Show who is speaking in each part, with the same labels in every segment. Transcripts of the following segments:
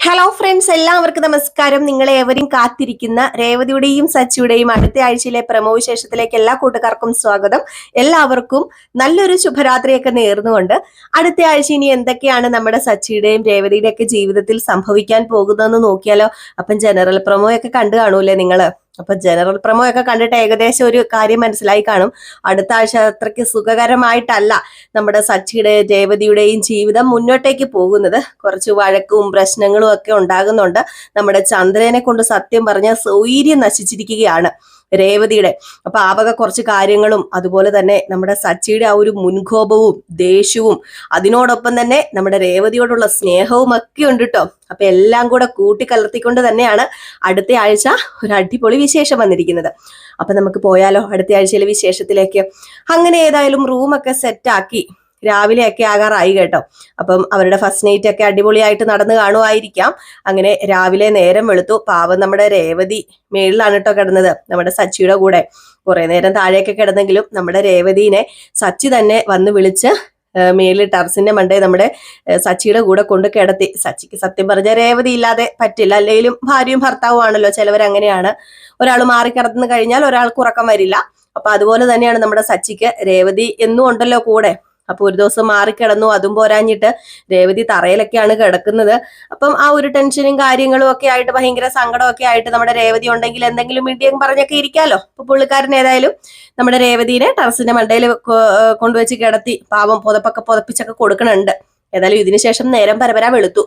Speaker 1: Hello friends എല്ലാവർക്കും നമസ്കാരം. നിങ്ങളെ എവരും കാത്തിരിക്കുന്ന രേവതിയുടെയും സച്ചിയുടെയും അടുത്ത ആഴ്ചയിലെ പ്രമോ വിശേഷത്തിലേക്ക് എല്ലാ കൂട്ടുകാർക്കും സ്വാഗതം. എല്ലാവർക്കും നല്ലൊരു ശുഭരാത്രിയൊക്കെ നേർന്നുകൊണ്ട് അടുത്ത ആഴ്ച ഇനി എന്തൊക്കെയാണ് നമ്മുടെ സച്ചിയുടെയും രേവതിയുടെയൊക്കെ ജീവിതത്തിൽ സംഭവിക്കാൻ പോകുന്നതെന്ന് നോക്കിയാലോ? അപ്പം ജനറൽ പ്രമോയൊക്കെ കണ്ടു കാണൂലേ നിങ്ങൾ? അപ്പൊ ജനറൽ പ്രമോ ഒക്കെ കണ്ടിട്ട് ഏകദേശം ഒരു കാര്യം മനസ്സിലായി കാണും. അടുത്ത ആഴ്ച അത്രയ്ക്ക് സുഖകരമായിട്ടല്ല നമ്മുടെ സച്ചിയുടെ രേവതിയുടെയും ജീവിതം മുന്നോട്ടേക്ക് പോകുന്നത്. കുറച്ച് വഴക്കും പ്രശ്നങ്ങളും ഒക്കെ ഉണ്ടാകുന്നുണ്ട്. നമ്മുടെ ചന്ദ്രനെ കൊണ്ട് സത്യം പറഞ്ഞ സൗര്യം നശിച്ചിരിക്കുകയാണ്. രേവതിയുടെ. അപ്പൊ ആ വക കുറച്ച് കാര്യങ്ങളും അതുപോലെ തന്നെ നമ്മുടെ സച്ചിയുടെ ആ ഒരു മുൻകോപവും ദേഷ്യവും അതിനോടൊപ്പം തന്നെ നമ്മുടെ രേവതിയോടുള്ള സ്നേഹവും ഒക്കെ ഉണ്ട് കേട്ടോ അപ്പൊ എല്ലാം കൂടെ കൂട്ടിക്കലർത്തിക്കൊണ്ട് തന്നെയാണ് അടുത്ത ആഴ്ച ഒരു അടിപൊളി വിശേഷം വന്നിരിക്കുന്നത്. അപ്പൊ നമുക്ക് പോയാലോ അടുത്ത ആഴ്ചയിലെ വിശേഷത്തിലേക്ക്. അങ്ങനെ ഏതായാലും റൂമൊക്കെ സെറ്റാക്കി രാവിലെയൊക്കെ ആകാറായി കേട്ടോ. അപ്പം അവരുടെ ഫസ്റ്റ് നൈറ്റ് ഒക്കെ അടിപൊളിയായിട്ട് നടന്നു കാണുമായിരിക്കാം അങ്ങനെ രാവിലെ നേരം വെളുത്തു. പാവം നമ്മുടെ രേവതി മേളിലാണ് കേട്ടോ കിടന്നത്. നമ്മുടെ സച്ചിയുടെ കൂടെ. കുറെ നേരം താഴെയൊക്കെ കിടന്നെങ്കിലും നമ്മുടെ രേവതിനെ സച്ചി തന്നെ വന്ന് വിളിച്ച് മേളിൽ ടെറസിന്റെ മണ്ടേ നമ്മുടെ സച്ചിയുടെ കൂടെ കൊണ്ട് കിടത്തി. സച്ചിക്ക് സത്യം പറഞ്ഞ രേവതി ഇല്ലാതെ പറ്റില്ല. അല്ലെങ്കിലും ഭാര്യയും ഭർത്താവും ആണല്ലോ ചിലവർ അങ്ങനെയാണ്. ഒരാൾ മാറിക്കിടന്നു കഴിഞ്ഞാൽ ഒരാൾക്ക് ഉറക്കം വരില്ല. അപ്പൊ അതുപോലെ തന്നെയാണ് നമ്മുടെ സച്ചിക്ക് രേവതി എന്നും ഉണ്ടല്ലോ കൂടെ. അപ്പൊ ഒരു ദിവസം മാറി കിടന്നു അതും പോരാഞ്ഞിട്ട് രേവതി തറയിലൊക്കെയാണ് കിടക്കുന്നത്. അപ്പം ആ ഒരു ടെൻഷനും കാര്യങ്ങളും ഒക്കെ ആയിട്ട് ഭയങ്കര സങ്കടമൊക്കെ ആയിട്ട് നമ്മുടെ രേവതി ഉണ്ടെങ്കിൽ എന്തെങ്കിലും മീഡിയം പറഞ്ഞൊക്കെ ഇരിക്കാലോ? അപ്പൊ പുള്ളിക്കാരൻ ഏതായാലും നമ്മുടെ രേവതിനെ ടെറസിന്റെ മണ്ടയിൽ കൊണ്ടുവച്ച് കിടത്തി പാവം പുതപ്പൊക്കെ പുതപ്പിച്ചൊക്കെ കൊടുക്കണുണ്ട്. ഏതായാലും ഇതിനുശേഷം നേരം പരപര വെളുത്തു.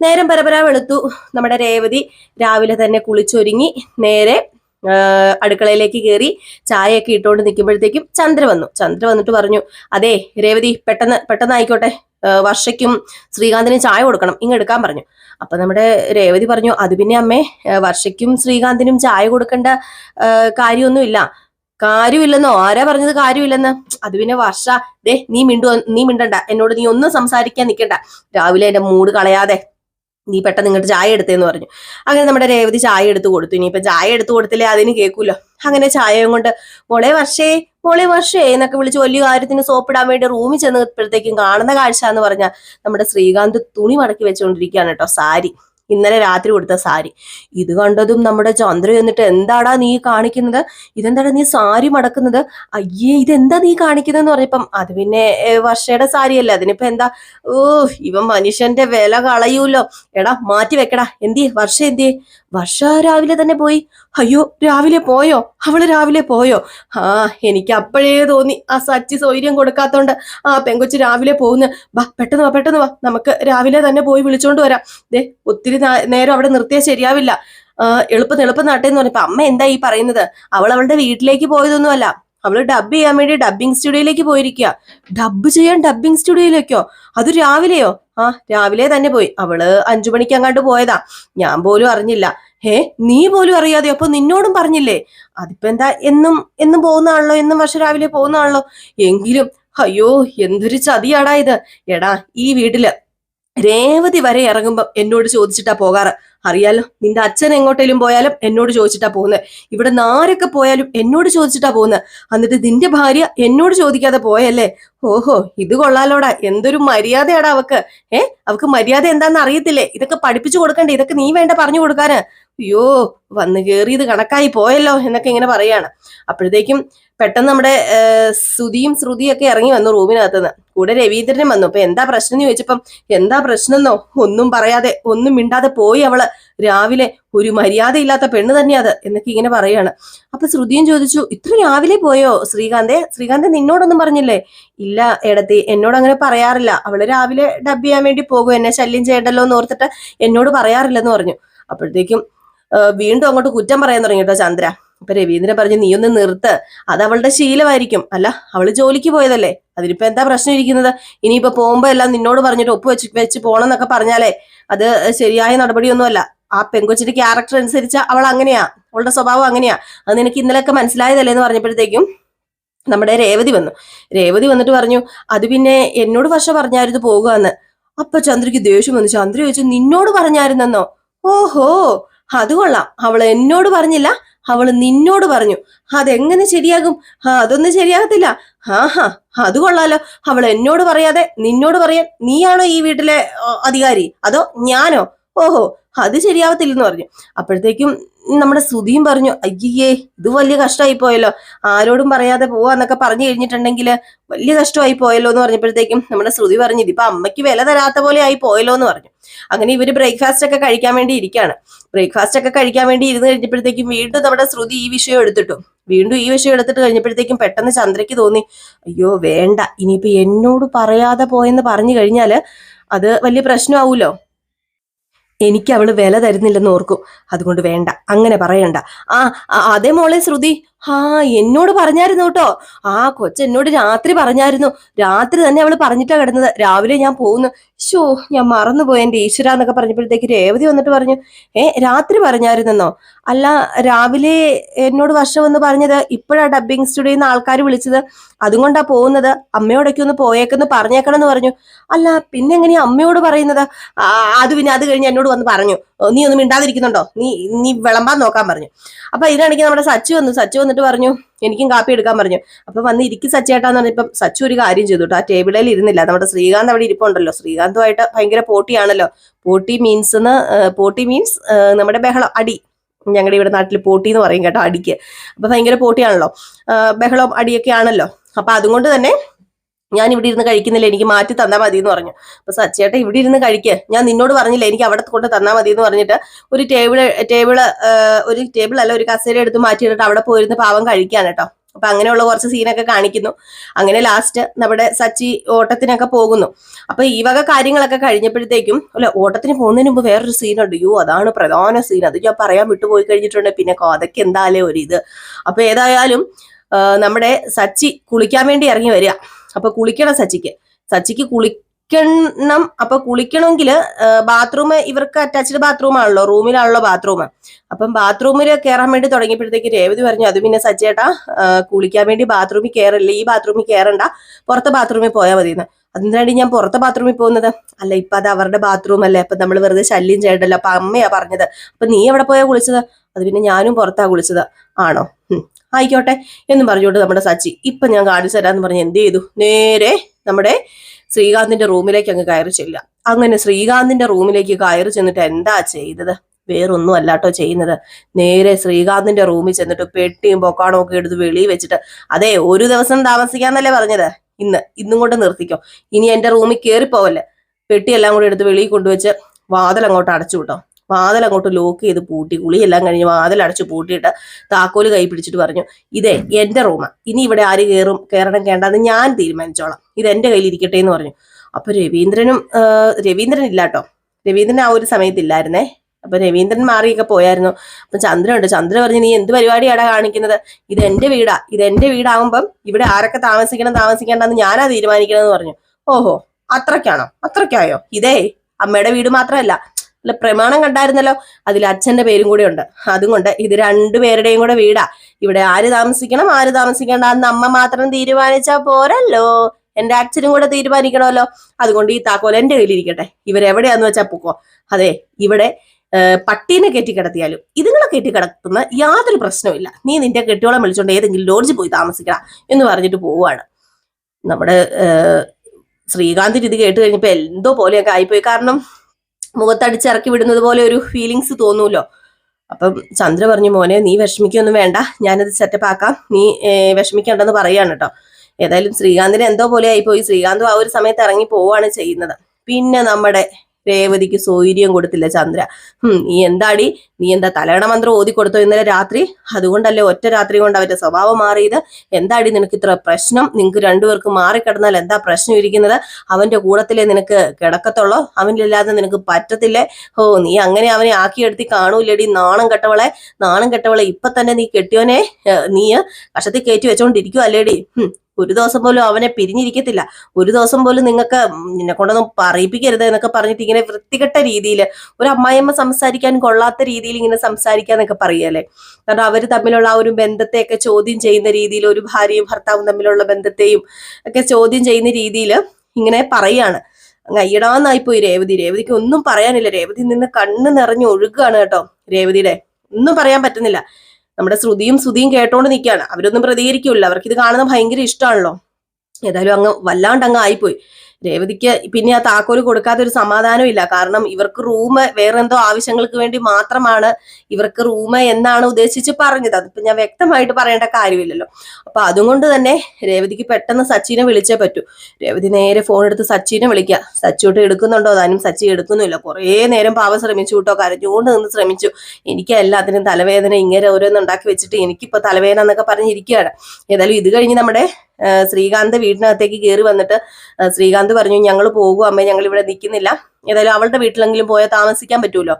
Speaker 1: നേരം പരപര വെളുത്തു. നമ്മുടെ രേവതി രാവിലെ തന്നെ കുളിച്ചൊരുങ്ങി നേരെ അടുക്കളയിലേക്ക് കയറി ചായയൊക്കെ ഇട്ടുകൊണ്ട് നിൽക്കുമ്പോഴത്തേക്കും ചന്ദ്ര വന്നു. ചന്ദ്ര വന്നിട്ട് പറഞ്ഞു അതെ രേവതി പെട്ടെന്ന് പെട്ടെന്ന് ആയിക്കോട്ടെ വർഷയ്ക്കും ശ്രീകാന്തിനും ചായ കൊടുക്കണം. ഇങ്ങ് എടുക്കാൻ പറഞ്ഞു. അപ്പൊ നമ്മുടെ രേവതി പറഞ്ഞു അത് പിന്നെ അമ്മേ വർഷയ്ക്കും ശ്രീകാന്തിനും ചായ കൊടുക്കേണ്ട കാര്യമൊന്നുമില്ല. കാര്യമില്ലെന്നോ? ആരാ പറഞ്ഞത് കാര്യമില്ലെന്ന്? അത് പിന്നെ വർഷ. ദേ നീ മിണ്ടു നീ മിണ്ടണ്ട. എന്നോട് നീ ഒന്നും സംസാരിക്കാൻ നിൽക്കണ്ട രാവിലെ എന്റെ മൂഡ് കളയാതെ നീ പെട്ടെന്ന് ഇങ്ങോട്ട് ചായ എടുത്തേന്ന് പറഞ്ഞു. അങ്ങനെ നമ്മുടെ രേവതി ചായ എടുത്തു കൊടുത്തു. ഇനിയിപ്പൊ ചായ എടുത്തു കൊടുത്തില്ലേ അതിന് കേൾക്കൂലോ അങ്ങനെ ചായയും കൊണ്ട് മോളെ വർഷേ മോളെ വർഷേ എന്നൊക്കെ വിളിച്ച് വലിയ കാര്യത്തിന് സോപ്പിടാൻ വേണ്ടി റൂമിൽ ചെന്നപ്പോഴത്തേക്കും കാണുന്ന കാഴ്ച എന്ന് പറഞ്ഞാൽ നമ്മുടെ ശ്രീകാന്ത് തുണി മടക്കി വെച്ചുകൊണ്ടിരിക്കുകയാണ് കേട്ടോ സാരി. ഇന്നലെ രാത്രി കൊടുത്ത സാരി. ഇത് കണ്ടതും നമ്മുടെ ചന്ദ്ര എന്നിട്ട് എന്താടാ നീ കാണിക്കുന്നത്? ഇതെന്താടാ നീ സാരി മടക്കുന്നത്? അയ്യേ ഇതെന്താ നീ കാണിക്കുന്നതെന്ന് പറഞ്ഞപ്പം അത് പിന്നെ വർഷയുടെ സാരിയല്ലേ. അതിനിപ്പോ എന്താ? ഓ ഇവൻ മനുഷ്യന്റെ വില കളയൂലോ എടാ മാറ്റി വെക്കടാ. എന്തി വർഷ എന്തി വർഷ രാവിലെ തന്നെ പോയി. അയ്യോ രാവിലെ പോയോ? അവൾ രാവിലെ പോയോ? ആ എനിക്ക് അപ്പോഴേ തോന്നി ആ സച്ചി സൗകര്യം കൊടുക്കാത്തോണ്ട് ആ പെങ്കൊച്ച് രാവിലെ പോകുന്നു. വാ പെട്ടെന്ന് വാ പെട്ടെന്ന് വാ. നമുക്ക് രാവിലെ തന്നെ പോയി വിളിച്ചോണ്ട് വരാം. ദേ ഒത്തിരി നേരം അവിടെ നിർത്തിയാൽ ശരിയാവില്ല. എളുപ്പം എളുപ്പം നട്ടേന്ന് പറഞ്ഞപ്പോ അമ്മ എന്താ ഈ പറയുന്നത്? അവൾ അവളുടെ വീട്ടിലേക്ക് പോയതൊന്നുമല്ല. അവൾ ഡബ് ചെയ്യാൻ വേണ്ടി ഡബിങ് സ്റ്റുഡിയോയിലേക്ക് പോയിരിക്കുക ഡബ് ചെയ്യാൻ ഡബിങ് സ്റ്റുഡിയോയിലേക്കോ അത് രാവിലെയോ? ആ രാവിലെ തന്നെ പോയി. അവൾ അഞ്ചു മണിക്ക് അങ്ങാണ്ട് പോയതാ. ഞാൻ പോലും അറിഞ്ഞില്ല. ഏ നീ പോലും അറിയാതെ അപ്പൊ നിന്നോടും പറഞ്ഞില്ലേ? അതിപ്പോ എന്താ എന്നും എന്നും പോകുന്നതാണല്ലോ? എന്നും പക്ഷെ രാവിലെ പോകുന്നതാണല്ലോ? എങ്കിലും അയ്യോ എന്തൊരു ചതിയാടാ ഇത്. എടാ ഈ വീട്ടിൽ രേവതി വരെ ഇറങ്ങുമ്പം എന്നോട് ചോദിച്ചിട്ടാ പോകാറ്. അറിയാലോ? നിന്റെ അച്ഛൻ എങ്ങോട്ടേലും പോയാലും എന്നോട് ചോദിച്ചിട്ടാ പോകുന്നത് ഇവിടെ നാരൊക്കെ പോയാലും എന്നോട് ചോദിച്ചിട്ടാ പോകുന്നത് എന്നിട്ട് നിന്റെ ഭാര്യ എന്നോട് ചോദിക്കാതെ പോയല്ലേ? ഓഹോ ഇത് കൊള്ളാലോടാ. എന്തൊരു മര്യാദയാടാ അവക്ക്. ഏ? അവക്ക് മര്യാദ എന്താന്ന് അറിയത്തില്ലേ? ഇതൊക്കെ പഠിപ്പിച്ചു കൊടുക്കണ്ടേ? ഇതൊക്കെ നീ വേണ്ട പറഞ്ഞു കൊടുക്കാന്. അയ്യോ വന്ന് കയറിയത് കണക്കായി പോയല്ലോ എന്നൊക്കെ ഇങ്ങനെ പറയാണ്. അപ്പോഴത്തേക്കും പെട്ടെന്ന് നമ്മുടെ ശ്രുതിയും ശ്രുതിയൊക്കെ ഇറങ്ങി വന്നു റൂമിനകത്തുനിന്ന്. കൂടെ രവീന്ദ്രനും വന്നു. അപ്പൊ എന്താ പ്രശ്നം? എന്ന് ചോദിച്ചപ്പം എന്താ പ്രശ്നം എന്നോ ഒന്നും പറയാതെ ഒന്നും മിണ്ടാതെ പോയി അവൾ. രാവിലെ ഒരു മര്യാദയില്ലാത്ത പെണ്ണ് തന്നെയാ അത് എന്നൊക്കെ ഇങ്ങനെ പറയാണ്. അപ്പൊ ശ്രുതിയും ചോദിച്ചു ഇത്ര രാവിലെ പോയോ ശ്രീകാന്തെ? ശ്രീകാന്തെ നിന്നോടൊന്നും പറഞ്ഞില്ലേ? ഇല്ല എടത്തി എന്നോട് അങ്ങനെ പറയാറില്ല. അവൾ രാവിലെ ഡബ് ചെയ്യാൻ വേണ്ടി പോകും. എന്നെ ശല്യം ചെയ്യണ്ടല്ലോ എന്ന് ഓർത്തിട്ട് എന്നോട് പറയാറില്ലെന്ന് പറഞ്ഞു. അപ്പോഴത്തേക്കും വീണ്ടും അങ്ങോട്ട് കുറ്റം പറയാൻ തുടങ്ങി കേട്ടോ ചന്ദ്ര. അപ്പൊ രവീന്ദ്രൻ പറഞ്ഞു നീ ഒന്ന് നിർത്ത്. അത് അവളുടെ ശീലമായിരിക്കും. അല്ല അവൾ ജോലിക്ക് പോയതല്ലേ? അതിനിപ്പോ എന്താ പ്രശ്നം ഇരിക്കുന്നത്? ഇനിയിപ്പോ പോകുമ്പോ എല്ലാം നിന്നോട് പറഞ്ഞിട്ട് ഒപ്പ് വെച്ച് വെച്ച് പോകണം എന്നൊക്കെ പറഞ്ഞാലേ അത് ശരിയായ നടപടിയൊന്നുമല്ല. ആ പെൺകൊച്ചിന്റെ ക്യാരക്ടർ അനുസരിച്ച് അവൾ അങ്ങനെയാ. അവളുടെ സ്വഭാവം അങ്ങനെയാ. അത് നിനക്ക് ഇന്നലെയൊക്കെ മനസ്സിലായതല്ലേ എന്ന് പറഞ്ഞപ്പോഴത്തേക്കും നമ്മുടെ രേവതി വന്നു. രേവതി വന്നിട്ട് പറഞ്ഞു അത് പിന്നെ എന്നോട് വർഷ പറഞ്ഞായിരുന്നു പോകുക എന്ന് അപ്പൊ ചന്ദ്രയ്ക്ക് ദേഷ്യം വന്നു. ചന്ദ്ര ചോദിച്ചു നിന്നോട് പറഞ്ഞായിരുന്നെന്നോ? ഓഹോ അത് കൊള്ളാം. അവൾ എന്നോട് പറഞ്ഞില്ല അവൾ നിന്നോട് പറഞ്ഞു. അതെങ്ങനെ ശരിയാകും? ആ അതൊന്നും ശരിയാകത്തില്ല. ഹാ അത് കൊള്ളാലോ. അവൾ എന്നോട് പറയാതെ നിന്നോട് പറയാൻ നീയാണോ ഈ വീട്ടിലെ അധികാരി? അതോ ഞാനോ? ഓഹോ അത് ശരിയാവത്തില്ലെന്ന് പറഞ്ഞു. അപ്പോഴത്തേക്കും നമ്മുടെ ശ്രുതിയും പറഞ്ഞു അയ്യേ ഇത് വലിയ കഷ്ടമായി പോയല്ലോ. ആരോടും പറയാതെ പോവാന്നൊക്കെ പറഞ്ഞു കഴിഞ്ഞിട്ടുണ്ടെങ്കിൽ വലിയ കഷ്ടമായി പോയല്ലോ എന്ന് പറഞ്ഞപ്പോഴത്തേക്കും നമ്മുടെ ശ്രുതി പറഞ്ഞു ഇതിപ്പോ അമ്മയ്ക്ക് വില തരാത്ത പോലെ ആയി പോയല്ലോ എന്ന് പറഞ്ഞു. അങ്ങനെ ഇവർ ബ്രേക്ക്ഫാസ്റ്റ് ഒക്കെ കഴിക്കാൻ വേണ്ടി ഇരിക്കുകയാണ്. ബ്രേക്ക്ഫാസ്റ്റ് ഒക്കെ കഴിക്കാൻ വേണ്ടി ഇരുന്ന് കഴിഞ്ഞപ്പോഴത്തേക്കും വീണ്ടും നമ്മുടെ ശ്രുതി ഈ വിഷയം എടുത്തിട്ടു. വീണ്ടും ഈ വിഷയം എടുത്തിട്ട് കഴിഞ്ഞപ്പോഴത്തേക്കും പെട്ടെന്ന് ചന്ദ്രയ്ക്ക് തോന്നി അയ്യോ വേണ്ട. ഇനിയിപ്പോ എന്നോട് പറയാതെ പോയെന്ന് പറഞ്ഞു കഴിഞ്ഞാൽ അത് വലിയ പ്രശ്നമാവൂലോ? എനിക്ക് അവൾ വില തരുന്നില്ലെന്ന് ഓർക്കും. അതുകൊണ്ട് വേണ്ട അങ്ങനെ പറയണ്ട. ആ അതേ മോളെ ശ്രുതി. ആ എന്നോട് പറഞ്ഞായിരുന്നു കേട്ടോ. ആ കൊച്ചെന്നോട് രാത്രി പറഞ്ഞായിരുന്നു. രാത്രി തന്നെ അവൾ പറഞ്ഞിട്ടാ കിടന്നത്. രാവിലെ ഞാൻ പോകുന്നു. ഷോ ഞാൻ മറന്നുപോയി എന്റെ ഈശ്വര എന്നൊക്കെ പറഞ്ഞപ്പോഴത്തേക്ക് രേവതി വന്നിട്ട് പറഞ്ഞു ഏ രാത്രി പറഞ്ഞായിരുന്നെന്നോ? അല്ല രാവിലെ എന്നോട് വർഷം എന്ന് പറഞ്ഞത് ഇപ്പോഴാ ഡബ്ബിംഗ് സ്റ്റുഡിയോയിൽ നിന്ന് ആൾക്കാർ വിളിച്ചത്. അതുകൊണ്ടാ പോകുന്നത്. അമ്മയോടൊക്കെ ഒന്ന് പോയേക്കെന്ന് പറഞ്ഞേക്കണം എന്ന് പറഞ്ഞു. അല്ല പിന്നെ എങ്ങനെയാ അമ്മയോട് പറയുന്നത്? അത് പിന്നെ അത് കഴിഞ്ഞ് എന്നോട് വന്ന് പറഞ്ഞു. "ഓ, നീ ഒന്നും മിണ്ടാതിരിക്കുന്നുണ്ടോ? നീ നീ വിളമ്പാൻ നോക്കാൻ പറഞ്ഞു. അപ്പൊ ഇതിനാണെങ്കിൽ നമ്മുടെ സച്ചു വന്നു. സച്ചു വന്നിട്ട് പറഞ്ഞു എനിക്കും കാപ്പി എടുക്കാൻ പറഞ്ഞു. അപ്പൊ വന്ന് ഇരിക്കും സച്ചേട്ടാന്ന് പറഞ്ഞപ്പോൾ സച്ചു ഒരു കാര്യം ചെയ്തു കേട്ടോ. ആ ടേബിളിൽ ഇരുന്നില്ല. നമ്മുടെ ശ്രീകാന്ത് അവിടെ ഇരിപ്പുണ്ടല്ലോ. ശ്രീകാന്തുമായിട്ട് ഭയങ്കര പോട്ടിയാണല്ലോ. പോട്ടി മീൻസ് പോട്ടി മീൻസ് നമ്മുടെ ബഹളം അടി. ഞങ്ങളുടെ ഇവിടെ നാട്ടിൽ പോട്ടി എന്ന് പറയും കേട്ടോ അടിക്ക്. അപ്പൊ ഭയങ്കര പോട്ടിയാണല്ലോ. ബഹളം അടിയൊക്കെ ആണല്ലോ. അപ്പൊ അതുകൊണ്ട് തന്നെ ഞാൻ ഇവിടെ ഇരുന്ന് കഴിക്കുന്നില്ല എനിക്ക് മാറ്റി തന്നാൽ മതി എന്ന് പറഞ്ഞു. അപ്പൊ സച്ചേട്ട ഇവിടെ ഇരുന്ന് കഴിക്കുക ഞാൻ നിന്നോട് പറഞ്ഞില്ല എനിക്ക് അവിടെ കൊണ്ട് തന്നാൽ മതി എന്ന് പറഞ്ഞിട്ട് ഒരു ടേബിൾ ടേബിൾ ഒരു ടേബിൾ അല്ല ഒരു കസേര എടുത്ത് മാറ്റിയിട്ടിട്ട് അവിടെ പോയിരുന്ന് പാവം കഴിക്കാണ് കേട്ടോ. അപ്പൊ അങ്ങനെയുള്ള കുറച്ച് സീനൊക്കെ കാണിക്കുന്നു. അങ്ങനെ ലാസ്റ്റ് നമ്മുടെ സച്ചി ഓട്ടത്തിനൊക്കെ പോകുന്നു. അപ്പൊ ഈ വക കാര്യങ്ങളൊക്കെ കഴിഞ്ഞപ്പോഴത്തേക്കും അല്ല ഓട്ടത്തിന് പോകുന്നതിന് മുമ്പ് വേറൊരു സീനുണ്ട്. യോ അതാണ് പ്രധാന സീൻ. അത് ഞാൻ പറയാൻ വിട്ടുപോയി കഴിഞ്ഞിട്ടുണ്ട്. പിന്നെ അതൊക്കെ എന്താലേ ഒരു ഇത്? അപ്പൊ ഏതായാലും നമ്മുടെ സച്ചി കുളിക്കാൻ വേണ്ടി ഇറങ്ങി വരിക. അപ്പൊ കുളിക്കണം സച്ചിക്ക്. സച്ചിക്ക് കുളിക്കണം അപ്പൊ കുളിക്കണമെങ്കിൽ ബാത്റൂം ഇവർക്ക് അറ്റാച്ച്ഡ് ബാത്റൂം ആണല്ലോ റൂമിലാണല്ലോ ബാത്റൂം അപ്പം ബാത്റൂമിൽ കയറാൻ വേണ്ടി തുടങ്ങിയപ്പോഴത്തേക്ക് രേവതി പറഞ്ഞു അത് പിന്നെ സച്ചേട്ടാ കുളിക്കാൻ വേണ്ടി ബാത്റൂമിൽ കയറില്ല ഈ ബാത്റൂമിൽ കയറണ്ട പുറത്തെ ബാത്റൂമിൽ പോയാൽ മതി എന്ന് ഞാൻ പുറത്തെ ബാത്റൂമിൽ പോകുന്നത്? അല്ല ഇപ്പൊ അത് അവരുടെ ബാത്റൂം അല്ലേ അപ്പൊ നമ്മൾ വെറുതെ ശല്യം ചെയ്യണ്ടല്ലോ അപ്പൊ അമ്മയാ പറഞ്ഞത്. അപ്പൊ നീ എവിടെ പോയാ കുളിച്ചത്? അത് പിന്നെ ഞാനും പുറത്താ കുളിച്ചത്. ആണോ? ആയിക്കോട്ടെ എന്ന് പറഞ്ഞുകൊണ്ട് നമ്മുടെ സച്ചി ഇപ്പൊ ഞാൻ കാണിച്ചു തരാന്ന് പറഞ്ഞ് എന്ത് ചെയ്തു? നേരെ നമ്മുടെ ശ്രീകാന്തിന്റെ റൂമിലേക്ക് അങ്ങ് കയറി ചെല്ലുക. അങ്ങനെ ശ്രീകാന്തിന്റെ റൂമിലേക്ക് കയറി ചെന്നിട്ട് എന്താ ചെയ്തത്? വേറൊന്നും അല്ലാട്ടോ ചെയ്യുന്നത്. നേരെ ശ്രീകാന്തിന്റെ റൂമിൽ ചെന്നിട്ട് പെട്ടിയും പൊക്കാണോ ഒക്കെ എടുത്ത് വെളിയിൽ വെച്ചിട്ട് അതെ ഒരു ദിവസം താമസിക്കാന്നല്ലേ പറഞ്ഞത്? ഇന്ന് ഇന്നും കൊണ്ട് നിർത്തിക്കോ. ഇനി എന്റെ റൂമിൽ കയറിപ്പോവല്ലേ? പെട്ടിയെല്ലാം കൂടി എടുത്ത് വെളിയിൽ കൊണ്ടുവച്ച് വാതിൽ അങ്ങോട്ട് അടച്ചു വിട്ടോ. വാതിൽ അങ്ങോട്ട് ലോക്ക് ചെയ്ത് പൂട്ടി കുളിയെല്ലാം കഴിഞ്ഞ് വാതിൽ അടച്ചു പൂട്ടിയിട്ട് താക്കോൽ കൈ പിടിച്ചിട്ട് പറഞ്ഞു ഇതേ എന്റെ റൂമാ ഇനി ഇവിടെ ആര് കയറും കയറണം കേണ്ടെന്ന് ഞാൻ തീരുമാനിച്ചോളാം. ഇത് എന്റെ കയ്യിൽ ഇരിക്കട്ടെ എന്ന് പറഞ്ഞു. അപ്പൊ രവീന്ദ്രനും രവീന്ദ്രൻ ഇല്ല കേട്ടോ രവീന്ദ്രൻ ആ ഒരു സമയത്തില്ലായിരുന്നേ അപ്പൊ രവീന്ദ്രൻ മാറിയൊക്കെ പോയായിരുന്നു. അപ്പൊ ചന്ദ്രൻ ഉണ്ട് ചന്ദ്രൻ പറഞ്ഞു നീ എന്ത് പരിപാടിയാടാ കാണിക്കുന്നത്? ഇത് എന്റെ വീടാ. ഇത് എന്റെ വീടാവുമ്പം ഇവിടെ ആരൊക്കെ താമസിക്കണം താമസിക്കേണ്ടെന്ന് ഞാനാ തീരുമാനിക്കണമെന്ന് പറഞ്ഞു. ഓഹോ അത്രയ്ക്കാണോ? അത്രയ്ക്കായോ? ഇതേ അമ്മയുടെ വീട് മാത്രമല്ല. അല്ല പ്രമാണം കണ്ടായിരുന്നല്ലോ? അതിൽ അച്ഛന്റെ പേരും കൂടെ ഉണ്ട്. അതുകൊണ്ട് ഇത് രണ്ടുപേരുടെയും കൂടെ വീടാ. ഇവിടെ ആര് താമസിക്കണം ആര് താമസിക്കേണ്ട എന്ന് അമ്മ മാത്രം തീരുമാനിച്ചാ പോരല്ലോ. എന്റെ അച്ഛനും കൂടെ തീരുമാനിക്കണമല്ലോ. അതുകൊണ്ട് ഈ താക്കോൽ എന്റെ കയ്യിലിരിക്കട്ടെ. ഇവരെവിടെയാന്ന് വെച്ചാ പൊക്കോ. അതെ ഇവിടെ പട്ടീനെ കെട്ടിക്കിടത്തിയാലും ഇതുങ്ങളെ കെട്ടിക്കിടക്കുന്ന യാതൊരു പ്രശ്നവുമില്ല നീ നിന്റെ കെട്ടിയോളം വിളിച്ചോണ്ട് ഏതെങ്കിലും ലോഡ്ജിൽ പോയി താമസിക്കണം എന്ന് പറഞ്ഞിട്ട് പോവാണ് നമ്മുടെ ശ്രീകാന്തിന് ഇത് കേട്ട് കഴിഞ്ഞപ്പോ എന്തോ പോലെയൊക്കെ ആയിപ്പോയി. കാരണം മുഖത്തടിച്ചിറക്കി വിടുന്നത് പോലെ ഒരു ഫീലിങ്സ് തോന്നൂല്ലോ. അപ്പം ചന്ദ്ര പറഞ്ഞു മോനെ നീ വിഷമിക്കൊന്നും വേണ്ട. ഞാനത് സെറ്റപ്പ് ആക്കാം. നീ വിഷമിക്കേണ്ടെന്ന് പറയാണ് കേട്ടോ ഏതായാലും ശ്രീകാന്തിന് എന്തോ പോലെ ആയിപ്പോയി ശ്രീകാന്തും ആ ഒരു സമയത്ത് ഇറങ്ങി പോവാണ് ചെയ്യുന്നത്. പിന്നെ നമ്മുടെ രേവതിക്ക് സൗര്യം കൊടുത്തില്ല ചന്ദ്ര. ഹും നീ എന്താടി? നീ എന്താ തലയണ മന്ത്രം ഓതി കൊടുത്തോ ഇന്നലെ രാത്രി? അതുകൊണ്ടല്ലേ ഒറ്റ രാത്രി കൊണ്ട് അവരുടെ സ്വഭാവം മാറിയത്? എന്താടി നിനക്ക് ഇത്ര പ്രശ്നം? നിനക്ക് രണ്ടുപേർക്ക് മാറിക്കിടന്നാൽ എന്താ പ്രശ്നം ഇരിക്കുന്നത്? അവന്റെ കൂടത്തിലെ നിനക്ക് കിടക്കത്തുള്ളോ? അവനില്ലാതെ നിനക്ക് പറ്റത്തില്ലേ? ഓ നീ അങ്ങനെ അവനെ ആക്കിയെടുത്തി കാണൂലടി നാണം കെട്ടവളെ? നാണം കെട്ടവളെ ഇപ്പൊ തന്നെ നീ കെട്ടിയോനെ? നീ കഷത്തിൽ കയറ്റി വെച്ചോണ്ടിരിക്കുവല്ലേടി? ഒരു ദിവസം പോലും അവനെ പിരിഞ്ഞിരിക്കത്തില്ല. ഒരു ദിവസം പോലും നിങ്ങൾക്ക് നിന്നെ കൊണ്ടൊന്നും പറയിപ്പിക്കരുത് എന്നൊക്കെ പറഞ്ഞിട്ട് ഇങ്ങനെ വൃത്തികെട്ട രീതിയിൽ ഒരു അമ്മായിയമ്മ സംസാരിക്കാൻ കൊള്ളാത്ത രീതിയിൽ ഇങ്ങനെ സംസാരിക്കാന്നൊക്കെ പറയല്ലേ കാരണം അവർ തമ്മിലുള്ള ആ ഒരു ബന്ധത്തെയൊക്കെ ചോദ്യം ചെയ്യുന്ന രീതിയിൽ ഒരു ഭാര്യയും ഭർത്താവും തമ്മിലുള്ള ബന്ധത്തെയും ഒക്കെ ചോദ്യം ചെയ്യുന്ന രീതിയിൽ ഇങ്ങനെ പറയാണ് അയ്യടാന്നായിപ്പോയി രേവതി. രേവതിക്ക് ഒന്നും പറയാനില്ല. രേവതി നിന്ന് കണ്ണ് നിറഞ്ഞ് ഒഴുകുകയാണ് കേട്ടോ രേവതിയുടെ. ഒന്നും പറയാൻ പറ്റുന്നില്ല. നമ്മുടെ ശ്രുതിയും ശ്രുതിയും കേട്ടോണ്ട് നിൽക്കുകയാണ് അവരൊന്നും പ്രതികരിക്കില്ല. അവർക്ക് ഇത് കാണുന്നത് ഭയങ്കര ഇഷ്ടമാണല്ലോ ഏതായാലും അങ്ങ് വല്ലാണ്ട് അങ്ങ് ആയിപ്പോയി. രേവതിക്ക് പിന്നെ ആ താക്കോൽ കൊടുക്കാത്ത ഒരു സമാധാനം ഇല്ല. കാരണം ഇവർക്ക് റൂം വേറെന്തോ ആവശ്യങ്ങൾക്ക് വേണ്ടി മാത്രമാണ് ഇവർക്ക് റൂം എന്നാണ് ഉദ്ദേശിച്ച് പറഞ്ഞത്. അതിപ്പോ ഞാൻ വ്യക്തമായിട്ട് പറയേണ്ട കാര്യമില്ലല്ലോ. അപ്പൊ അതുകൊണ്ട് തന്നെ രേവതിക്ക് പെട്ടെന്ന് സച്ചിനെ വിളിച്ചേ പറ്റൂ. രേവതി നേരെ ഫോൺ എടുത്ത് സച്ചിനെ വിളിക്കുക സച്ചിയോട്ട് എടുക്കുന്നുണ്ടോ? താനും സച്ചി എടുക്കുന്നില്ല. കുറേ നേരം പാവം ശ്രമിച്ചു കേട്ടോ. കരഞ്ഞുകൊണ്ട് നിന്ന് ശ്രമിച്ചു. എനിക്ക് എല്ലാത്തിനും തലവേദന ഇങ്ങനെ ഓരോന്നുണ്ടാക്കി വെച്ചിട്ട് എനിക്കിപ്പോ തലവേദന എന്നൊക്കെ പറഞ്ഞിരിക്കുകയാണ്. ഏതായാലും ഇത് കഴിഞ്ഞ് നമ്മുടെ ശ്രീകാന്ത് വീടിനകത്തേക്ക് കയറി വന്നിട്ട് ശ്രീകാന്ത് പറഞ്ഞു ഞങ്ങൾ പോകും അമ്മ ഞങ്ങൾ ഇവിടെ നിൽക്കുന്നില്ല. ഏതായാലും അവളുടെ വീട്ടിലെങ്കിലും പോയാൽ താമസിക്കാൻ പറ്റുമല്ലോ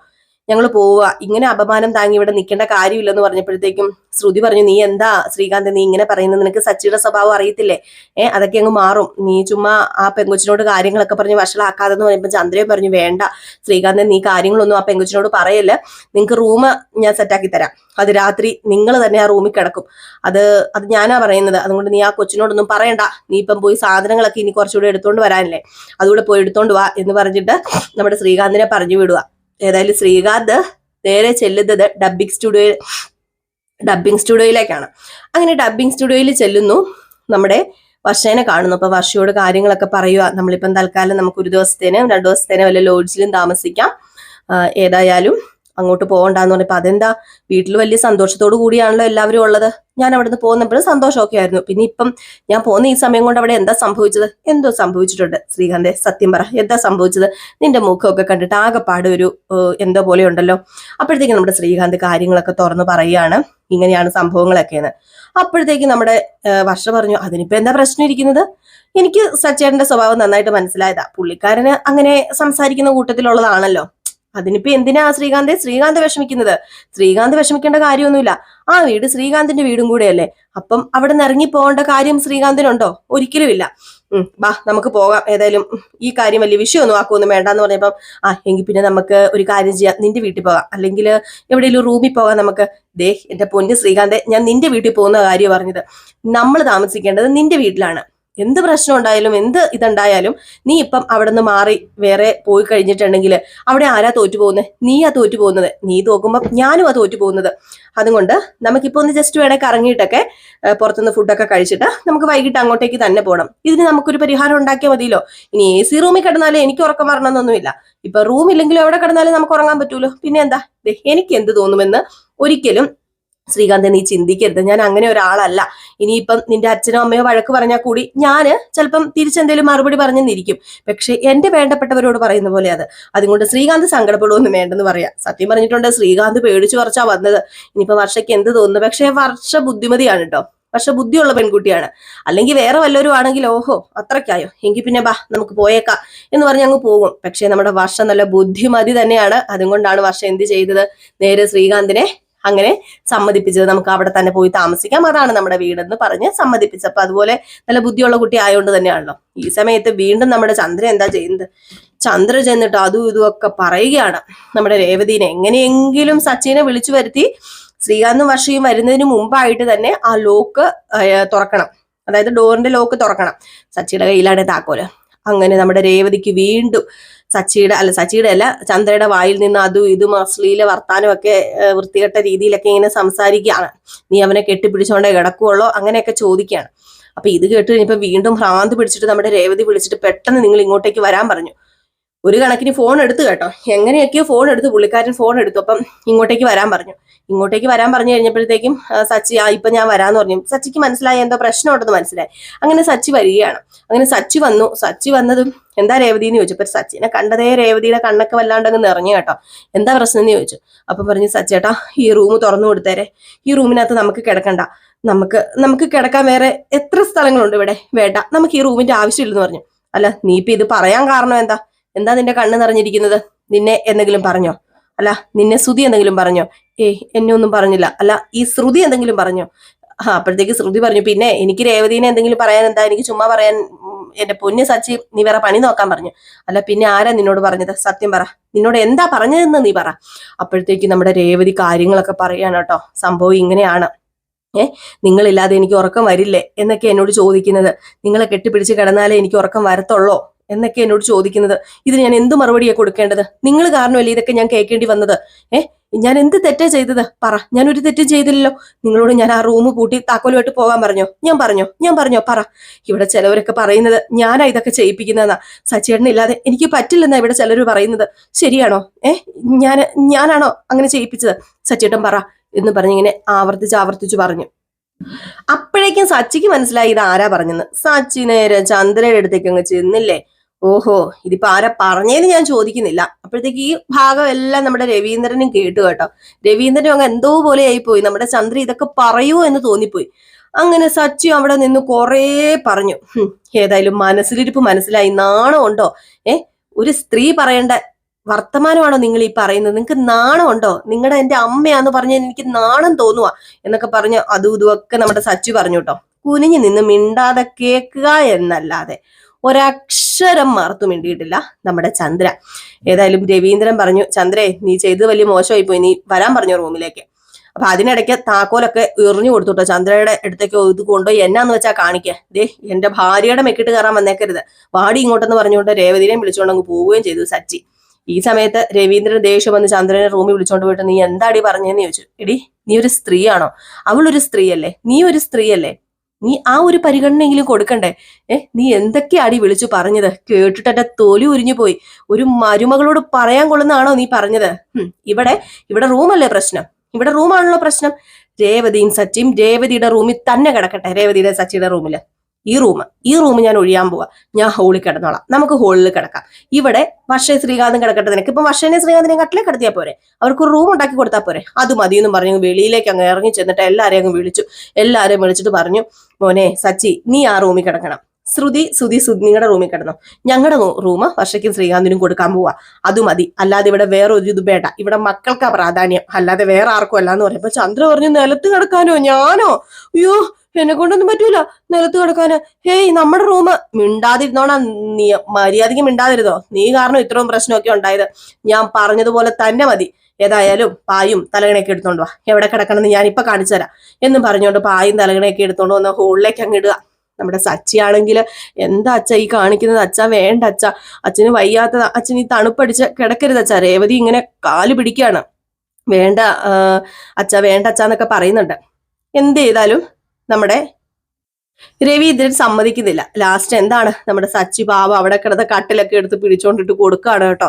Speaker 1: ഞങ്ങൾ പോവുക ഇങ്ങനെ അപമാനം താങ്ങി ഇവിടെ നിൽക്കേണ്ട കാര്യമില്ലെന്ന് പറഞ്ഞപ്പോഴത്തേക്കും ശ്രുതി പറഞ്ഞു നീ എന്താ ശ്രീകാന്ത് നീ ഇങ്ങനെ പറയുന്നത്? നിനക്ക് സച്ചിയുടെ സ്വഭാവം അറിയത്തില്ലേ? ഏഹ് അതൊക്കെ അങ്ങ് മാറും. നീ ചുമ്മാ ആ പെങ്കൊച്ചിനോട് കാര്യങ്ങളൊക്കെ പറഞ്ഞ് വഷളാക്കാതെന്ന് പറയുമ്പോൾ ചന്ദ്രയെ പറഞ്ഞു വേണ്ട ശ്രീകാന്ത് നീ കാര്യങ്ങളൊന്നും ആ പെങ്കൊച്ചിനോട് പറയല്ല. നിങ്ങൾക്ക് റൂം ഞാൻ സെറ്റാക്കി തരാം. അത് രാത്രി നിങ്ങൾ തന്നെ ആ റൂമിൽ കിടക്കും. അത് അത് ഞാനാ പറയുന്നത്. അതുകൊണ്ട് നീ ആ കൊച്ചിനോടൊന്നും പറയണ്ട. നീ ഇപ്പം പോയി സാധനങ്ങളൊക്കെ ഇനി കുറച്ചുകൂടെ എടുത്തോണ്ട് വരാനല്ലേ? അതുകൂടെ പോയി എടുത്തോണ്ട് വാ എന്ന് പറഞ്ഞിട്ട് നമ്മുടെ ശ്രീകാന്തിനെ പറഞ്ഞു വിടുക ഏതായാലും ശ്രീകാന്ത് നേരെ ചെല്ലുന്നത് ഡബ്ബിംഗ് സ്റ്റുഡിയോ ഡബ്ബിംഗ് സ്റ്റുഡിയോയിലേക്കാണ് അങ്ങനെ ഡബ്ബിംഗ് സ്റ്റുഡിയോയിൽ ചെല്ലുന്നു. നമ്മുടെ വർഷേനെ കാണുന്നു. അപ്പൊ വർഷയോട് കാര്യങ്ങളൊക്കെ പറയുക. നമ്മളിപ്പം തൽക്കാലം നമുക്ക് ഒരു ദിവസത്തേനും രണ്ടു ദിവസത്തേനും വല്ല ലോഡ്ജിലും താമസിക്കാം. ഏതായാലും അങ്ങോട്ട് പോകണ്ടെന്ന് പറഞ്ഞപ്പോൾ അതെന്താ? വീട്ടിൽ വലിയ സന്തോഷത്തോടു കൂടിയാണല്ലോ എല്ലാവരും ഉള്ളത്. ഞാൻ അവിടെ നിന്ന് പോകുന്നപ്പോഴും സന്തോഷമൊക്കെ ആയിരുന്നു. പിന്നെ ഇപ്പം ഞാൻ പോകുന്ന ഈ സമയം കൊണ്ട് അവിടെ എന്താ സംഭവിച്ചത്? എന്തോ സംഭവിച്ചിട്ടുണ്ട്. ശ്രീകാന്തെ സത്യം പറ എന്താ സംഭവിച്ചത്? നിന്റെ മുഖമൊക്കെ കണ്ടിട്ട് ആകെപ്പാട് ഒരു എന്തോ പോലെ ഉണ്ടല്ലോ. അപ്പോഴത്തേക്കും നമ്മുടെ ശ്രീകാന്ത് കാര്യങ്ങളൊക്കെ തുറന്നു പറയുകയാണ്. ഇങ്ങനെയാണ് സംഭവങ്ങളൊക്കെയെന്ന്. അപ്പോഴത്തേക്കും നമ്മുടെ വർഷ പറഞ്ഞു അതിനിപ്പോ എന്താ പ്രശ്നം ഇരിക്കുന്നത്? എനിക്ക് സച്ചേട്ടന്റെ സ്വഭാവം നന്നായിട്ട് മനസ്സിലായതാ. പുള്ളിക്കാരന് അങ്ങനെ സംസാരിക്കുന്ന കൂട്ടത്തിലുള്ളതാണല്ലോ. അതിനിപ്പോ എന്തിനാ ശ്രീകാന്തെ? ശ്രീകാന്ത് വിഷമിക്കുന്നത്. ശ്രീകാന്ത് വിഷമിക്കേണ്ട കാര്യമൊന്നുമില്ല. ആ വീട് ശ്രീകാന്തിന്റെ വീടും കൂടെയല്ലേ. അപ്പം അവിടെ നിന്ന് ഇറങ്ങി പോകേണ്ട കാര്യം ശ്രീകാന്തിനുണ്ടോ? ഒരിക്കലും ഇല്ല ഉം ബാ നമുക്ക് പോകാം. ഏതായാലും ഈ കാര്യം വലിയ വിഷയമൊന്നും ആക്കുമൊന്നും വേണ്ടെന്ന് പറഞ്ഞപ്പം ആ എങ്കിൽ പിന്നെ നമുക്ക് ഒരു കാര്യം ചെയ്യാം. നിന്റെ വീട്ടിൽ പോകാം. അല്ലെങ്കിൽ എവിടെയെങ്കിലും റൂമിൽ പോകാം നമുക്ക്. ദേ എന്റെ പൊന്ന് ശ്രീകാന്തെ ഞാൻ നിന്റെ വീട്ടിൽ പോകുന്ന കാര്യം പറഞ്ഞത്. നമ്മൾ താമസിക്കേണ്ടത് നിന്റെ വീട്ടിലാണ്. എന്ത് പ്രശ്നം ഉണ്ടായാലും എന്ത് ഇതുണ്ടായാലും നീ ഇപ്പം അവിടെ നിന്ന് മാറി വേറെ പോയി കഴിഞ്ഞിട്ടുണ്ടെങ്കിൽ അവിടെ ആരാ തോറ്റു പോകുന്നത് നീയാ തോറ്റു പോകുന്നത് നീ തോക്കുമ്പോൾ ഞാനും ആ തോറ്റു പോകുന്നത് അതുകൊണ്ട് നമുക്കിപ്പോൾ ഒന്ന് ജസ്റ്റ് വേണേൽ കറങ്ങിയിട്ടൊക്കെ പുറത്തുനിന്ന് ഫുഡൊക്കെ കഴിച്ചിട്ട് നമുക്ക് വൈകിട്ട് അങ്ങോട്ടേക്ക് തന്നെ പോകണം ഇതിന് നമുക്കൊരു പരിഹാരം ഉണ്ടാക്കിയാൽ മതിയല്ലോ. ഇനി എ സി റൂമിൽ കിടന്നാലും എനിക്ക് ഉറക്കം വരണമെന്നൊന്നുമില്ല. ഇപ്പൊ റൂം ഇല്ലെങ്കിലും എവിടെ കിടന്നാലും നമുക്ക് ഉറങ്ങാൻ പറ്റുമല്ലോ പിന്നെ എന്താ? എനിക്ക് എന്ത് തോന്നുമെന്ന് ഒരിക്കലും ശ്രീകാന്ത് നീ ചിന്തിക്കരുത്. ഞാൻ അങ്ങനെ ഒരാളല്ല. ഇനിയിപ്പം നിന്റെ അച്ഛനോ അമ്മയോ വഴക്ക് പറഞ്ഞാൽ കൂടി ഞാൻ ചിലപ്പം തിരിച്ചെന്തേലും മറുപടി പറഞ്ഞെന്നിരിക്കും. പക്ഷെ എന്റെ വേണ്ടപ്പെട്ടവരോട് പറയുന്ന പോലെ അത്. അതുകൊണ്ട് ശ്രീകാന്ത് സങ്കടപ്പെടുമൊന്നും വേണ്ടെന്ന് പറയാം. സത്യം പറഞ്ഞിട്ടുണ്ട് ശ്രീകാന്ത് പേടിച്ചു കുറച്ചാ വന്നത്. ഇനിയിപ്പൊ വർഷയ്ക്ക് എന്ത് തോന്നുന്നു? പക്ഷെ വർഷ ബുദ്ധിമതിയാണ് കേട്ടോ. പക്ഷെ ബുദ്ധിയുള്ള പെൺകുട്ടിയാണ്. അല്ലെങ്കിൽ വേറെ വല്ലവരും ആണെങ്കിൽ ഓഹോ അത്രയ്ക്കായോ. എങ്കിൽ പിന്നെ ബാ നമുക്ക് പോയേക്കാം എന്ന് പറഞ്ഞ് അങ്ങ് പോകും. പക്ഷെ നമ്മുടെ വർഷം നല്ല ബുദ്ധിമതി തന്നെയാണ്. അതുകൊണ്ടാണ് വർഷം എന്ത് ചെയ്തത്? നേരെ ശ്രീകാന്തിനെ അങ്ങനെ സമ്മതിപ്പിച്ചത്. നമുക്ക് അവിടെ തന്നെ പോയി താമസിക്കാം. അതാണ് നമ്മുടെ വീടെന്ന് പറഞ്ഞ് സമ്മതിപ്പിച്ചത്. അപ്പൊ അതുപോലെ നല്ല ബുദ്ധിയുള്ള കുട്ടി ആയതുകൊണ്ട് തന്നെയാണല്ലോ. ഈ സമയത്ത് വീണ്ടും നമ്മുടെ ചന്ദ്രൻ എന്താ ചെയ്യുന്നത്? ചന്ദ്ര ചെന്നിട്ട് അതും ഇതും ഒക്കെ പറയുകയാണ്. നമ്മുടെ രേവതിനെ എങ്ങനെയെങ്കിലും സച്ചിനെ വിളിച്ചു വരുത്തി ശ്രീകാന്തും വർഷയും വരുന്നതിന് മുമ്പായിട്ട് തന്നെ ആ ലോക്ക് തുറക്കണം. അതായത് ഡോറിന്റെ ലോക്ക് തുറക്കണം. സച്ചിയുടെ കയ്യിലാണ് താക്കോൽ. അങ്ങനെ നമ്മുടെ രേവതിക്ക് വീണ്ടും സച്ചിയുടെ അല്ല സച്ചിയുടെ അല്ല ചന്ദ്രയുടെ വായിൽ നിന്ന് അതും ഇതും അശ്ലീല വർത്താനം ഒക്കെ വൃത്തികെട്ട രീതിയിലൊക്കെ ഇങ്ങനെ സംസാരിക്കുകയാണ്. നീ അവനെ കെട്ടിപ്പിടിച്ചോണ്ടേ കിടക്കുവുള്ളോ അങ്ങനെയൊക്കെ ചോദിക്കുകയാണ്. അപ്പൊ ഇത് കേട്ട് കഴിഞ്ഞപ്പോൾ വീണ്ടും ഭ്രാന്ത് പിടിച്ചിട്ട് നമ്മുടെ രേവതി വിളിച്ചിട്ട് പെട്ടെന്ന് നിങ്ങൾ ഇങ്ങോട്ടേക്ക് വരാൻ പറഞ്ഞു. ഒരു കണക്കിന് ഫോൺ എടുത്തു കേട്ടോ. എങ്ങനെയൊക്കെയോ ഫോൺ എടുത്ത് പുള്ളിക്കാരൻ ഫോൺ എടുത്തു. അപ്പം ഇങ്ങോട്ടേക്ക് വരാൻ പറഞ്ഞു. ഇങ്ങോട്ടേക്ക് വരാൻ പറഞ്ഞു കഴിഞ്ഞപ്പോഴത്തേക്കും സച്ചി ആ ഇപ്പൊ ഞാൻ വരാന്ന് പറഞ്ഞു. സച്ചിക്ക് മനസ്സിലായി എന്തോ പ്രശ്നമുണ്ടെന്ന് മനസ്സിലായി. അങ്ങനെ സച്ചി വരികയാണ്. അങ്ങനെ സച്ചി വന്നു. സച്ചി വന്നതും എന്താ രേവതി? എന്ന് ചോദിച്ചു അപ്പൊ സച്ചിനെ കണ്ടതേ രേവതിയുടെ കണ്ണൊക്കെ വല്ലാണ്ട് അങ്ങ് നിറഞ്ഞു കേട്ടോ. എന്താ പ്രശ്നം? എന്ന് ചോദിച്ചു. അപ്പൊ പറഞ്ഞു സച്ചേട്ടാ ഈ റൂം തുറന്നു കൊടുത്തേരെ. ഈ റൂമിനകത്ത് നമുക്ക് കിടക്കണ്ട. നമുക്ക് നമുക്ക് കിടക്കാൻ വേറെ എത്ര സ്ഥലങ്ങളുണ്ട് ഇവിടെ? വേണ്ട. നമുക്ക് ഈ റൂമിന്റെ ആവശ്യമില്ലെന്ന് പറഞ്ഞു. അല്ല നീ ഇപ്പൊ ഇത് പറയാൻ കാരണം എന്താ? എന്താ നിന്റെ കണ്ണ് നിറഞ്ഞിരിക്കുന്നത്? നിന്നെ എന്തെങ്കിലും പറഞ്ഞോ? അല്ല നിന്നെ ശ്രുതി എന്തെങ്കിലും പറഞ്ഞോ? ഏ എന്നെ ഒന്നും പറഞ്ഞില്ല. അല്ല ഈ ശ്രുതി എന്തെങ്കിലും പറഞ്ഞോ? ആ അപ്പോഴത്തേക്ക് ശ്രുതി പറഞ്ഞു പിന്നെ എനിക്ക് രേവതിനെ എന്തെങ്കിലും പറയാൻ എന്താ? എനിക്ക് ചുമ്മാ പറയാൻ എന്റെ പൊന്ന് സച്ചി നീ വേറെ പണി നോക്കാൻ പറഞ്ഞു. അല്ല പിന്നെ ആരാ നിന്നോട് പറഞ്ഞത്? സത്യം പറ. നിന്നോട് എന്താ പറഞ്ഞതെന്ന് നീ പറ. അപ്പോഴത്തേക്ക് നമ്മുടെ രേവതി കാര്യങ്ങളൊക്കെ പറയാണ് കേട്ടോ. സംഭവം ഇങ്ങനെയാണ്. ഏ നിങ്ങളില്ലാതെ എനിക്ക് ഉറക്കം വരില്ലേ? എന്നൊക്കെ എന്നോട് ചോദിക്കുന്നത്. നിങ്ങളെ കെട്ടിപ്പിടിച്ച് കിടന്നാലേ എനിക്ക് ഉറക്കം വരത്തുള്ളോ. എന്നൊക്കെ എന്നോട് ചോദിക്കുന്നത്. ഇതിന് ഞാൻ എന്ത് മറുപടിയാണ് കൊടുക്കേണ്ടത്? നിങ്ങൾ കാരണമല്ലേ ഇതൊക്കെ ഞാൻ കേൾക്കേണ്ടി വന്നത്? ഏ? ഞാൻ എന്ത് തെറ്റാ ചെയ്തത്? പറ. ഞാൻ ഒരു തെറ്റും ചെയ്തില്ലല്ലോ. നിങ്ങളോട് ഞാൻ ആ റൂം പൂട്ടി താക്കോലുമായിട്ട് പോകാൻ പറഞ്ഞോ? ഞാൻ പറഞ്ഞോ? ഞാൻ പറഞ്ഞോ? പറ. ഇവിടെ ചിലവരൊക്കെ പറയുന്നത് ഞാനാ ഇതൊക്കെ ചെയ്യിപ്പിക്കുന്നതെന്നാ. സച്ചേട്ടനില്ലാതെ എനിക്ക് പറ്റില്ലെന്നാ ഇവിടെ ചിലർ പറയുന്നത്. ശരിയാണോ? ഏ? ഞാൻ ഞാനാണോ അങ്ങനെ ചെയ്യിപ്പിച്ചത്? സച്ചേട്ടൻ പറ എന്ന് പറഞ്ഞിങ്ങനെ ആവർത്തിച്ച് ആവർത്തിച്ചു പറഞ്ഞു. അപ്പോഴേക്കും സച്ചിക്ക് മനസ്സിലായി ഇത് ആരാ പറഞ്ഞെന്ന്. സച്ചി നേരെ ചന്ദ്രയുടെ അടുത്തേക്ക് അങ്ങ് ചെന്നില്ലേ? ഓഹോ ഇതിപ്പോ ആരാ പറഞ്ഞേന്ന് ഞാൻ ചോദിക്കുന്നില്ല. അപ്പോഴത്തേക്ക് ഈ ഭാഗം എല്ലാം നമ്മുടെ രവീന്ദ്രനും കേട്ടു കേട്ടോ. രവീന്ദ്രനും അങ്ങ് എന്തോ പോലെ ആയിപ്പോയി നമ്മുടെ ചന്ദ്ര ഇതൊക്കെ പറയൂ എന്ന് തോന്നിപ്പോയി. അങ്ങനെ സച്ചു അവിടെ നിന്ന് കുറേ പറഞ്ഞു. ഏതായാലും മനസ്സിലിരിപ്പ് മനസ്സിലായി. നാണം ഉണ്ടോ? ഏ ഒരു സ്ത്രീ പറയേണ്ട വർത്തമാനമാണോ നിങ്ങൾ ഈ പറയുന്നത്? നിങ്ങൾക്ക് നാണം ഉണ്ടോ? നിങ്ങളുടെ എന്റെ അമ്മയാന്ന് പറഞ്ഞ എനിക്ക് നാണം തോന്നുക എന്നൊക്കെ പറഞ്ഞ് അതും ഇതുമൊക്കെ നമ്മുടെ സച്ചു പറഞ്ഞു കേട്ടോ. കുനിഞ്ഞു നിന്ന് മിണ്ടാതെ കേൾക്കുക എന്നല്ലാതെ. ഒരക്ഷരം മാർത്തു മിണ്ടിയിട്ടില്ല നമ്മുടെ ചന്ദ്ര. ഏതായാലും രവീന്ദ്രൻ പറഞ്ഞു ചന്ദ്രേ നീ ചെയ്ത് വലിയ മോശമായി പോയി നീ വരാൻ പറഞ്ഞു റൂമിലേക്ക്? അപ്പൊ അതിനിടയ്ക്ക് താക്കോലൊക്കെ എറിഞ്ഞു കൊടുത്തുട്ടോ ചന്ദ്രയുടെ അടുത്തേക്ക് ഇത് കൊണ്ടുപോയി എന്നാന്ന് വെച്ചാൽ കാണിക്കുക ദേ എന്റെ ഭാര്യയുടെ മെക്കിട്ട് കയറാൻ വന്നേക്കരുത്. വാടി ഇങ്ങോട്ടെന്ന് പറഞ്ഞുകൊണ്ട് രേവതിനെയും വിളിച്ചുകൊണ്ട് അങ്ങ് പോവുകയും ചെയ്തു സച്ചി. ഈ സമയത്ത് രവീന്ദ്രൻ ദേഷ്യം വന്ന് ചന്ദ്രനെ റൂമിൽ വിളിച്ചോണ്ട് പോയിട്ട് നീ എന്താടി പറഞ്ഞെന്ന് ചോദിച്ചു. എടി നീ ഒരു സ്ത്രീയാണോ? അവളൊരു സ്ത്രീയല്ലേ. നീ ഒരു സ്ത്രീയല്ലേ. നീ ആ ഒരു പരിഗണനയെങ്കിലും കൊടുക്കണ്ടേ? ഏ നീ എന്തൊക്കെയാടി വിളിച്ചു പറഞ്ഞത്? കേട്ടിട്ട് എന്റെ തൊലി ഉരിഞ്ഞു പോയി. ഒരു മരുമകളോട് പറയാൻ കൊള്ളുന്നതാണോ നീ പറഞ്ഞത്? ഇവിടെ ഇവിടെ റൂമല്ലേ പ്രശ്നം? ഇവിടെ റൂമാണല്ലോ പ്രശ്നം. രേവതിയും സച്ചിയും രേവതിയുടെ റൂമിൽ തന്നെ കിടക്കട്ടെ രേവതിയുടെ സച്ചിയുടെ റൂമിൽ. ഈ റൂം ഈ റൂം ഞാൻ ഒഴിയാൻ പോവാ. ഞാൻ ഹോളിൽ കിടന്നോളാം. നമുക്ക് ഹോളിൽ കിടക്കാം. ഇവിടെ വർഷയെ ശ്രീകാന്തം കിടക്കട്ടെ നിനക്ക്. ഇപ്പൊ വർഷനെ ശ്രീകാന്തിനെ കട്ടിലെ കിടത്തിയാൽ പോരെ. അവർക്ക് ഒരു റൂം ഉണ്ടാക്കി കൊടുത്താൽ പോരെ. അത് മതി എന്ന് പറഞ്ഞു വെളിയിലേക്ക് അങ്ങ് ഇറങ്ങി ചെന്നിട്ട് എല്ലാരെയും അങ്ങ് വിളിച്ചു. എല്ലാരെയും വിളിച്ചിട്ട് പറഞ്ഞു മോനെ സച്ചി നീ ആ റൂമിൽ കിടക്കണം. ശ്രുതി ശ്രുതി നിങ്ങളുടെ റൂമിൽ കിടന്നു. ഞങ്ങളുടെ റൂം വർഷയ്ക്കും ശ്രീകാന്തിനും കൊടുക്കാൻ പോവാ. അത് മതി. അല്ലാതെ ഇവിടെ വേറെ ഒരു ഇത് വേണ്ട. ഇവിടെ മക്കൾക്കാ പ്രാധാന്യം. അല്ലാതെ വേറെ ആർക്കും അല്ല എന്ന് പറയുമ്പോ ചന്ദ്ര പറഞ്ഞു നിലത്ത് കിടക്കാനോ? ഞാനോ? അയ്യോ എന്നെ കൊണ്ടൊന്നും പറ്റൂല. നിലത്ത് കിടക്കാന്. ഹേയ് നമ്മുടെ റൂം മിണ്ടാതിരുന്നോണാ നീ. മര്യാദയ്ക്ക് മിണ്ടാതിരുന്നോ? നീ കാരണം ഇത്രയും പ്രശ്നമൊക്കെ ഉണ്ടായത്. ഞാൻ പറഞ്ഞതുപോലെ തന്നെ മതി. ഏതായാലും പായും തലകണയൊക്കെ എടുത്തോണ്ട് വാ. എവിടെ കിടക്കണമെന്ന് ഞാൻ ഇപ്പൊ കാണിച്ചു തരാം. എന്നും പറഞ്ഞുകൊണ്ട് പായും തലകണയൊക്കെ എടുത്തോണ്ട് വന്ന ഹോളിലേക്ക് അങ്ങ് ഇടുക. നമ്മുടെ സച്ചിയാണെങ്കിൽ എന്താ അച്ഛ ഈ കാണിക്കുന്നത്? അച്ഛ വേണ്ട അച്ഛ. അച്ഛന് വയ്യാത്ത അച്ഛൻ ഈ തണുപ്പടിച്ച് കിടക്കരുത് അച്ഛ. രേവതി ഇങ്ങനെ കാൽ പിടിക്കുകയാണ്. വേണ്ട അച്ഛ വേണ്ട അച്ഛ എന്നൊക്കെ പറയുന്നുണ്ട്. എന്ത് ചെയ്താലും നമ്മുടെ രവി രവീന്ദ്രൻ സമ്മതിക്കുന്നില്ല. ലാസ്റ്റ് എന്താണ്? നമ്മുടെ സച്ചി പാവ അവിടെ കിടന്ന കട്ടിലൊക്കെ എടുത്ത് പിടിച്ചോണ്ടിട്ട് കൊടുക്കുകയാണ് കേട്ടോ.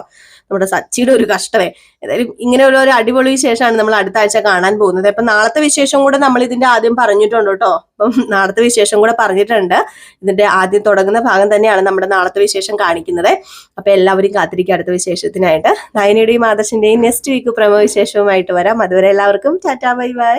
Speaker 1: നമ്മുടെ സച്ചിയുടെ ഒരു കഷ്ടമേ. ഏതായാലും ഇങ്ങനെ ഒരു അടിപൊളി വിശേഷമാണ് നമ്മൾ അടുത്ത ആഴ്ച കാണാൻ പോകുന്നത്. അപ്പൊ നാളത്തെ വിശേഷം കൂടെ നമ്മൾ ഇതിന്റെ ആദ്യം പറഞ്ഞിട്ടുണ്ട് കേട്ടോ. അപ്പം നാളത്തെ വിശേഷം കൂടെ പറഞ്ഞിട്ടുണ്ട്. ഇതിന്റെ ആദ്യം തുടങ്ങുന്ന ഭാഗം തന്നെയാണ് നമ്മുടെ നാളത്തെ വിശേഷം കാണിക്കുന്നത്. അപ്പൊ എല്ലാവരും കാത്തിരിക്കുക അടുത്ത വിശേഷത്തിനായിട്ട്. നയനയുടെയും ആദർശിന്റെയും നെക്സ്റ്റ് വീക്ക് പ്രമോ വിശേഷവുമായിട്ട് വരാം. അതുവരെ എല്ലാവർക്കും ടാറ്റാ ബൈ ബൈ.